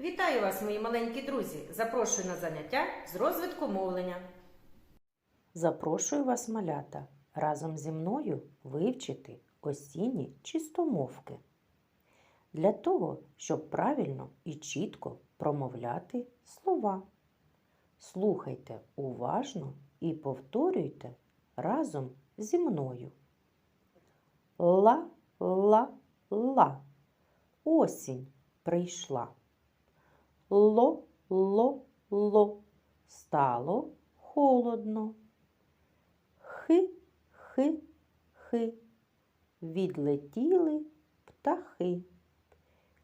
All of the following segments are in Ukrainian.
Вітаю вас, мої маленькі друзі! Запрошую на заняття з розвитку мовлення. Запрошую вас, малята, разом зі мною вивчити осінні чистомовки. Для того, щоб правильно і чітко промовляти слова. Слухайте уважно і повторюйте разом зі мною. Ла, ла, ла. Осінь прийшла. Ло, ло, ло. Стало холодно. Хи, хи, хи. Відлетіли птахи.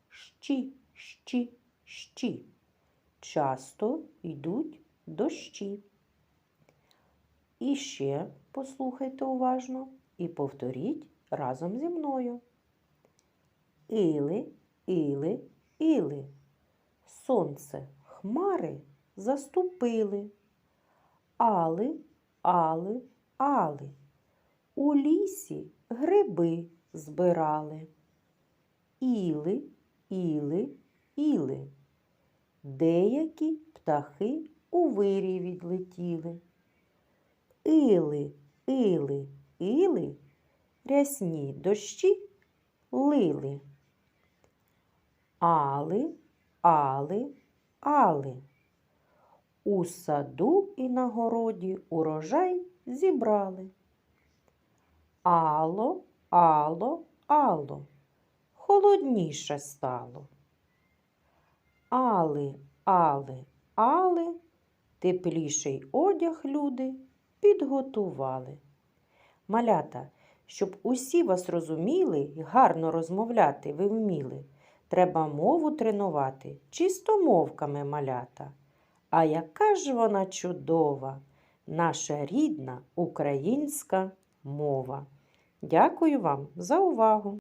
Щі, щі, щі. Часто йдуть дощі. І ще послухайте уважно і повторіть разом зі мною. Іли, іли, іли. Сонце хмари заступили. Али, али, али. У лісі гриби збирали. Іли, іли, іли. Деякі птахи у вирій відлетіли. Іли, іли, іли, рясні дощі лили. Али, али, али. У саду і на городі урожай зібрали. Ало, ало, ало, холодніше стало. Али, али, али, тепліший одяг люди підготували. Малята, щоб усі вас розуміли і гарно розмовляти ви вміли, треба мову тренувати чистомовками малята. А яка ж вона чудова, наша рідна українська мова. Дякую вам за увагу!